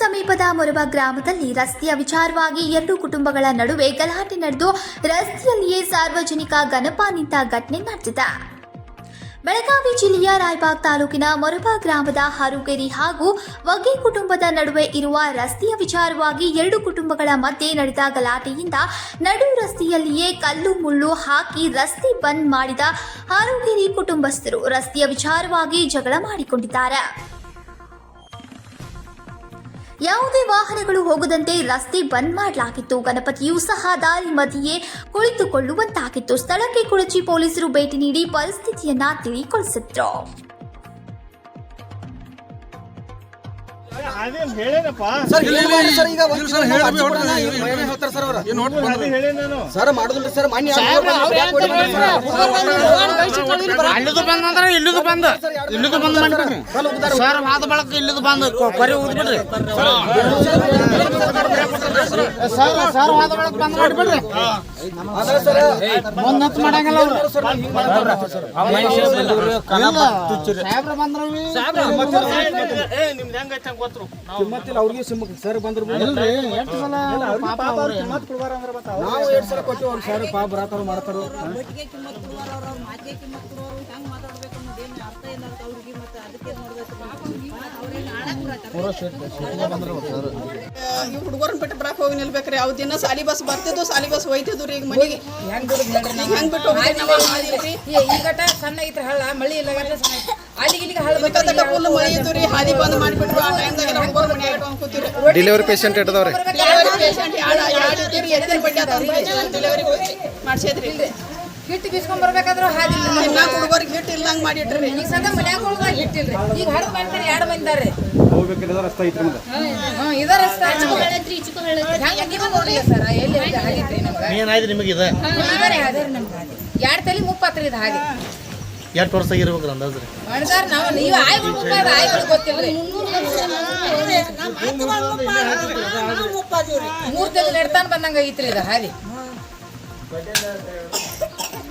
ಸಮೀಪದ ಮೊರಬ ಗ್ರಾಮದಲ್ಲಿ ರಸ್ತೆಯ ವಿಚಾರವಾಗಿ ಎರಡು ಕುಟುಂಬಗಳ ನಡುವೆ ಗಲಾಟೆ ನಡೆದು ರಸ್ತೆಯಲ್ಲಿಯೇ ಸಾರ್ವಜನಿಕ ಗಣಪ ನಿಂತ ಘಟನೆ ನಡೆದಿದೆ. ಬೆಳಗಾವಿ ಜಿಲ್ಲೆಯ ರಾಯಬಾಗ್ ತಾಲೂಕಿನ ಮೊರಬ ಗ್ರಾಮದ ಹಾರುಗೆರಿ ಹಾಗೂ ವಗೆ ಕುಟುಂಬದ ನಡುವೆ ಇರುವ ರಸ್ತೆಯ ವಿಚಾರವಾಗಿ ಎರಡು ಕುಟುಂಬಗಳ ಮಧ್ಯೆ ನಡೆದ ಗಲಾಟೆಯಿಂದ ನಡು ರಸ್ತೆಯಲ್ಲಿಯೇ ಕಲ್ಲು ಮುಳ್ಳು ಹಾಕಿ ರಸ್ತೆ ಬಂದ್ ಮಾಡಿದ ಹಾರುಗೆರಿ ಕುಟುಂಬಸ್ಥರು ರಸ್ತೆಯ ವಿಚಾರವಾಗಿ ಜಗಳ ಮಾಡಿಕೊಂಡಿದ್ದಾರೆ. ಯಾವುದೇ ವಾಹನಗಳು ಹೋಗದಂತೆ ರಸ್ತೆ ಬಂದ್ ಮಾಡಲಾಗಿತ್ತು. ಗಣಪತಿಯು ಸಹ ದಾರಿ ಮಧ್ಯೆಯೇ ಕುಳಿತುಕೊಳ್ಳುವಂತಾಗಿತ್ತು. ಸ್ಥಳಕ್ಕೆ ಕುಳಚಿ ಪೊಲೀಸರು ಭೇಟಿ ನೀಡಿ ಪರಿಸ್ಥಿತಿಯನ್ನ ತಿಳಿಗೊಳಿಸಿದ್ರು ಅದೇನ್ ಹೇಳೇನಪ್ಪ ಸರ್ ಇಲ್ಲ ಸರ್ ಈಗ ಸರ್, ಹೇಳಿ. ಏನ್ ಹೇಳ್ತಾರೆ ಸರ್ ಅವ್ರ ಏನ್ ಹೊಟ್ಟು ಅದೇ ಹೇಳೇ ನಾನು ಸರ್ ಮಾಡೋದಿಲ್ಲ ಸರ್ ಮಾನ್ಯ ಅಲ್ಲಿದು ಬಂದ್ ಅಂದ್ರೆ ಇಲ್ಲಿದು ಬಂದ್ ಇಲ್ಲಿದು ಬಂದ್ ಮಾಡ್ಬಿಡ್ರಿ ಸರ್ ವಾದ ಬಳಕ ಇಲ್ಲಿದು ಬಂದ ಕೊರಿ ಊದ್ಬಿಡ್ರಿ ಸರ್ ಸರ್ ವಾದ ಬಳಕ ಬಂದ್ ಮಾಡ್ಬಿಡ್ರಿ ಅವ್ರಿಗೆ ಸಿಮ್ಮಕ್ ಸರ್ ಬಂದ್ರು ನಾವು ಎರಡ್ ಸಲ ಕೊಟ್ಟು ಅವ್ರು ಸರ್ ಪಾಪ ಬರತಾರ ಮಾಡ್ತಾರ ಹೆಂಗ್ ಮಾತಾಡ್ಬೇಕು ಅನ್ನೋದೇನು ಅರ್ಥ ಇಲ್ಲ. ಅವ್ರಿಗೆ ಮತ್ತೆ ಅದಕ್ಕೆ ನೋಡ್ಬೇಕು. ಹುಡುಗರನ್ನ ಬಿಟ್ಟು ಬರಕ್ ಹೋಗಿ ನಿಲ್ಬೇಕ್ರಿ. ಅವ್ ದಿನ ಸಾಲಿ ಬಸ್ ಬರ್ತಿದ್ವು ಸಾಲಿ ಬಸ್ ಒಯ್ತಿದ್ವು ರೀ ಈಗ ಮನೆಗೆ. ಹೆಂಗ್ ಬಿಟ್ಟು ಹೋಗಿ ಈಗಟ ಸಣ್ಣ ಐತ್ರ ಹಳ್ಳ ಮಳಿ ಇಲ್ಲ ಅಲ್ಲಿಗೆ ಇಲ್ಲಿಗೆ ಹಳ್ಳ. ಬೇಕಾದಾಗ ಫುಲ್ ಮಳೆ ಇದ್ದು ರೀ ಹಾದಿ ಬಂದ್ ಮಾಡಿಬಿಟ್ರು. ಆ ಟೈಮ್ದಾಗ ಹುಡುಗರು ಡೆಲಿವರಿ ಪೇಷಂಟ್ ಇಟ್ಟದವ್ರಿ. ಡೆಲಿವರಿ ಪೇಷಂಟ್ ಇದ್ದೀರಿ? ಎತ್ತಿನ ಬಡ್ಡಿ ಡೆಲಿವರಿ ಮಾಡ್ಸಿದ್ರಿ? ಹಿಟ್ಟು ಬೀಸ್ಕೊಂಡ್ ಬರ್ಬೇಕಾದ್ರೂ ಹಾದಿ ಹುಡುಗರಿಗೆ ಹಿಟ್ಟು ಇಲ್ಲಂಗ್ ಮಾಡಿಟ್ರಿ. ಈಗ ಸದ ಮನ್ಯಾಗ ಹಿಟ್ಟಿಲ್ರಿ. ಈಗ ಹಡ್ದು ಮಾಡ್ತಾರೆ ಎರಡು ಮಂದಿದಾರೆ ಹ್ಮ್ ಇದ ರಸ್ತೆ ಹೆಂಗ್ ನೀವು ನೋಡ್ಲಿಲ್ಲ ಸರ್ ಎಲ್ಲಿ ಐತೆ ಹಾದಿತ್ರಿ ನಮ್ಗೆ? ಏನಾಯ್ತು ನಿಮಗೆ ಇದು. ಎರಡು ತಲೆ ಮುಪ್ಪತ್ರಿ ಇದು ಹಾಗೆ? ಎಷ್ಟು ವರ್ಷ ಮಾಡ್ದಾರ ನಾವು ನೀವು ಆಯ್ಗಳು ಮುಪ್ಪಾದ ಆಯ್ಗಳು ಗೊತ್ತಿಲ್ರಿ. ಮೂರ್ ತಲೆ ನೆಡ್ತಾನ ಬಂದಂಗ ಐತ್ರಿ ಇದು ಹಾದಿ